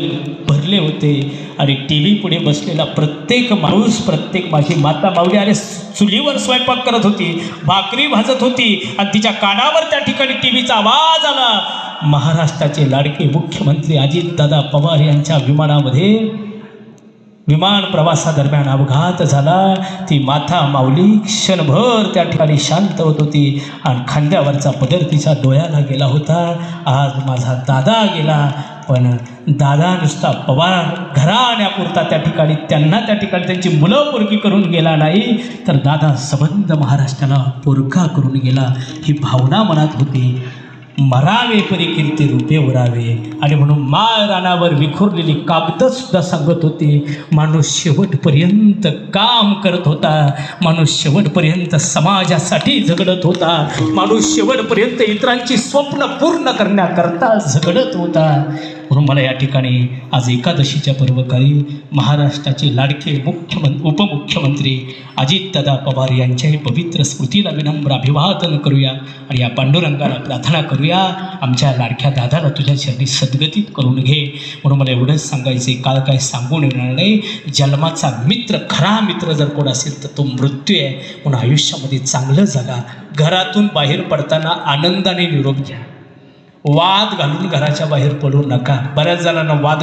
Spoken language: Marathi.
भरले होते. आणि टी व्ही पुढे बसलेला प्रत्येक माणूस प्रत्येक माझी माता माऊली अरे चुलीवर स्वयंपाक करत होती भाकरी भाजत होती आणि तिच्या कानावर त्या ठिकाणी टी व्हीचा आवाज आला. महाराष्ट्राचे लाडके मुख्यमंत्री अजितदादा पवार यांच्या विमानामध्ये विमान प्रवासादरम्यान अपघात झाला. ती माथा माऊली क्षणभर त्या ठिकाणी शांत होत होती आणि खांद्यावरचा पदर तिच्या डोळ्याला गेला होता. आज माझा दादा गेला पण दादा नुसता पवार घरा आणण्यापुरता त्या ठिकाणी त्यांना त्या ठिकाणी त्यांची मुलं पोरकी करून गेला नाही. तर दादा सबंध महाराष्ट्राला पोरका करून गेला ही भावना मनात होती. मरावे परी कीर्ती रूपे उरावे. आणि म्हणून माळ रानावर विखुरलेली कागदसुद्धा सांगत होती. माणूस शेवटपर्यंत काम करत होता. माणूस शेवटपर्यंत समाजासाठी झगडत होता. माणूस शेवटपर्यंत इतरांची स्वप्न पूर्ण करण्याकरता झगडत होता. म्हणून मला या ठिकाणी आज एकादशीच्या पर्वकाळी महाराष्ट्राचे लाडके मुख्यमंत्री उपमुख्यमंत्री अजितदादा पवार यांच्याही पवित्र स्मृतीला विनम्र अभिवादन करूया आणि या पांडुरंगाला प्रार्थना करूया. आमच्या लाडक्या दादाला तुझ्या शरीर सद्गतीत करून घे. म्हणून मला एवढंच सांगायचे काळ काय सांगून येणार नाही. जन्माचा मित्र खरा मित्र जर कोण असेल तर तो मृत्यू आहे. म्हणून आयुष्यामध्ये चांगलं जगा. घरातून बाहेर पडताना आनंदाने निरोप घ्या. वाद घालून घराच्या बाहेर पडू नका. बऱ्याच जणांना वाद